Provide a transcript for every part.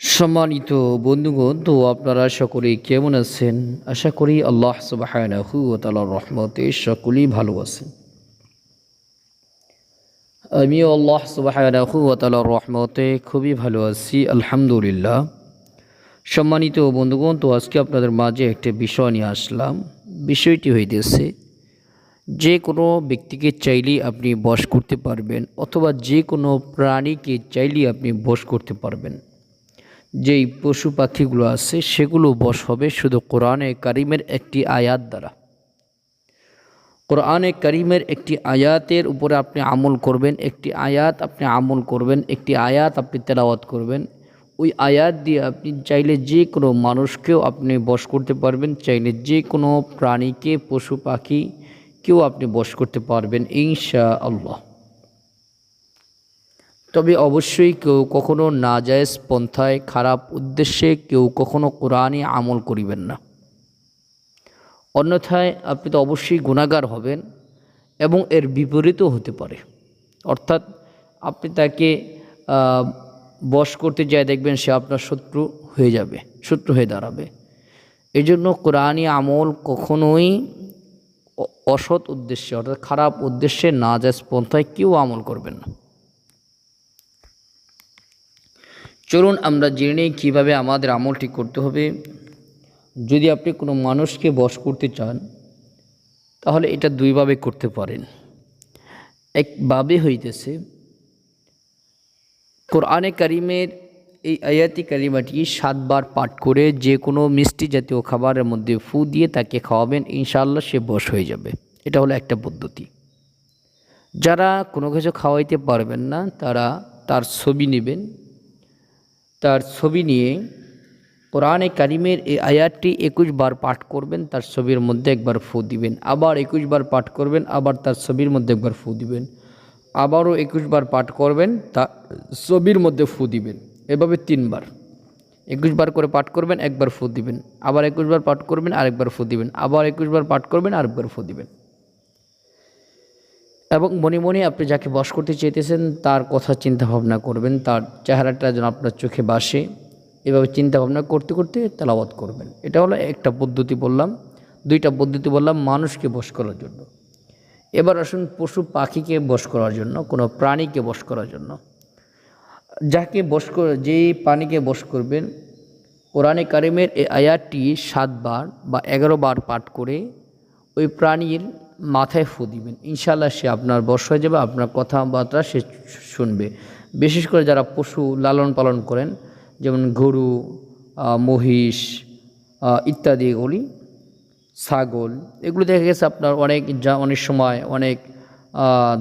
সম্মানিত বন্ধুগণ, তো আপনারা সকলেই কেমন আছেন? আশা করি আল্লাহ সুবাহানাহু তালার রহমতে সকলেই ভালো আছেন। আমিও আল্লাহ সুবাহানাহু তালার রহমতে খুবই ভালো আছি, আলহামদুলিল্লাহ। সম্মানিত বন্ধুগণ, তো আজকে আপনাদের মাঝে একটা বিষয় নিয়ে আসলাম। বিষয়টি হইতেছে যে কোনো ব্যক্তিকে চাইলেই আপনি বশ করতে পারবেন, অথবা যে কোনো প্রাণীকে চাইলেই আপনি বশ করতে পারবেন। যেই পশু পাখিগুলো আছে, সেগুলো বশ হবে শুধু কোরআনে কারিমের একটি আয়াত দ্বারা। কোরআনে করিমের একটি আয়াতের উপরে আপনি আমল করবেন, একটি আয়াত আপনি আমল করবেন, একটি আয়াত আপনি তেলাওয়াত করবেন। ওই আয়াত দিয়ে আপনি চাইলে যে কোনো মানুষকেও আপনি বশ করতে পারবেন, চাইলে যে কোনো প্রাণীকে, পশু পাখি কেউ আপনি বশ করতে পারবেন ইনশা আল্লাহ তবে অবশ্যই কেউ কখনো নাজায়েজ পন্থায় খারাপ উদ্দেশ্যে কেউ কখনো কোরআনই আমল করিবেন না। অন্যথায় আপনি তো অবশ্যই গুণাগার হবেন এবং এর বিপরীতও হতে পারে। অর্থাৎ আপনি তাকে বশ করতে যায় দেখবেন সে আপনার শত্রু হয়ে যাবে, শত্রু হয়ে দাঁড়াবে। এই জন্য কোরআনী আমল কখনোই অসৎ উদ্দেশ্যে অর্থাৎ খারাপ উদ্দেশ্যে না যায় পন্থায় কেউ আমল করবেন না। চলুন আমরা জেনে নিই কীভাবে আমাদের আমলটি করতে হবে। যদি আপনি কোনো মানুষকে বশ করতে চান, তাহলে এটা দুইভাবে করতে পারেন। একভাবে হইতেছে, কোরআনে কারিমের এই আয়াতি কারিমাটি সাতবার পাঠ করে যে কোনো মিষ্টি জাতীয় খাবারের মধ্যে ফু দিয়ে তাকে খাওয়াবেন, ইনশাআল্লাহ সে বশ হয়ে যাবে। এটা হলো একটা পদ্ধতি। যারা কোনো কিছু খাওয়াইতে পারবেন না, তারা তার ছবি নেবেন তার ছবি নিয়ে কোরআনে কারিমের এই আয়াতটি একুশ বার পাঠ করবেন, তার ছবির মধ্যে একবার ফু দিবেন। আবার একুশ বার পাঠ করবেন, আবার তার ছবির মধ্যে একবার ফু দিবেন। আবারও একুশ বার পাঠ করবেন তার ছবির মধ্যে ফু দিবেন। এভাবে তিনবার একুশ বার করে পাঠ করবেন, একবার ফু দিবেন। আবার একুশ বার পাঠ করবেন, আরেকবার ফু দিবেন। আবার একুশ বার পাঠ করবেন, আরেকবার ফু দিবেন। এবং মনে মনে আপনি যাকে বস করতে চেয়েতেছেন তার কথা চিন্তা ভাবনা করবেন, তার চেহারাটা যেন আপনার চোখে বাসে। এভাবে চিন্তা ভাবনা করতে করতে তেলাওয়াত করবেন। এটা হলো একটা পদ্ধতি বললাম। দুইটা পদ্ধতি বললাম, মানুষকে বস করার জন্য। এবার আসুন পশু পাখিকে বস করার জন্য, কোনো প্রাণীকে বস করার জন্য। যাকে বস করে, যেই প্রাণীকে বস করবেন, কোরআনে কারিমের এই আয়াতটি সাতবার বা এগারো বার পাঠ করে ওই প্রাণীর মাথায় ফু দিবেন। ইনশাল্লাহ সে আপনার বশ হয়ে যাবে, আপনার কথাবার্তা সে শুনবে। বিশেষ করে যারা পশু লালন পালন করেন, যেমন গরু মহিষ ইত্যাদি এগুলি, ছাগল, এগুলো দেখা গেছে আপনার অনেক যা, অনেক সময় অনেক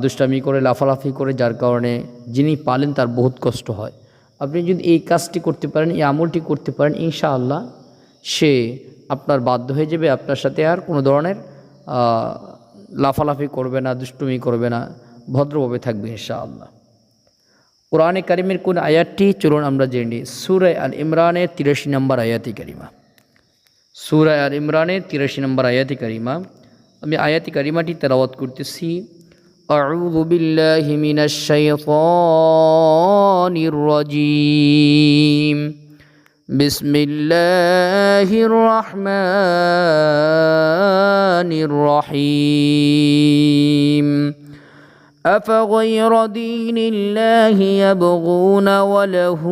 দুষ্টামি করে, লাফালাফি করে, যার কারণে যিনি পালেন তার বহুত কষ্ট হয়। আপনি যদি এই কাজটি করতে পারেন, এই আমলটি করতে পারেন, ইনশাআল্লাহ সে আপনার বাধ্য হয়ে যাবে, আপনার সাথে আর কোনো ধরনের লাফালাফি করবে না দুষ্টুমি করবে না ভদ্রভাবে থাকবে ইনশাআল্লাহ কোরআনে কারিমের কোন আয়াতটি চলুন আমরা জেনে নিই সুরায় আল ইমরানের তিরাশি নম্বর আয়াতি কারিমা সুরায় আর ইমরানের তিরাশি নম্বর আয়াতি কারিমা আমি আয়াতি কারিমাটি তেলাওয়াত করতেছি أعوذ بالله من الشيطان الرجيم بسم الله الرحمن الرحيم. أفغير دين الله يبغون وله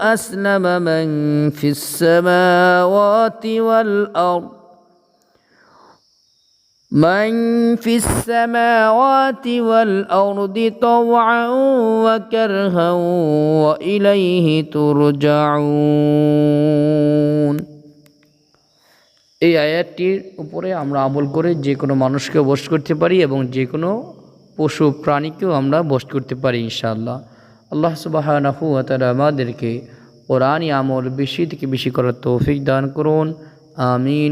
أسلم من في السماوات والأرض من في السماوات والأرض طوعا وكرها وإليه ترجعون এই আয়াতটির উপরে আমরা আমল করে যে কোনো মানুষকে বশ করতে পারি এবং যে কোনো পশু প্রাণীকেও আমরা বশ করতে পারি ইনশাআল্লাহ আল্লাহ সুবাহ আমাদেরকে কোরআনই আমল বেশি থেকে বেশি করার তৌফিক দান করুন আমিন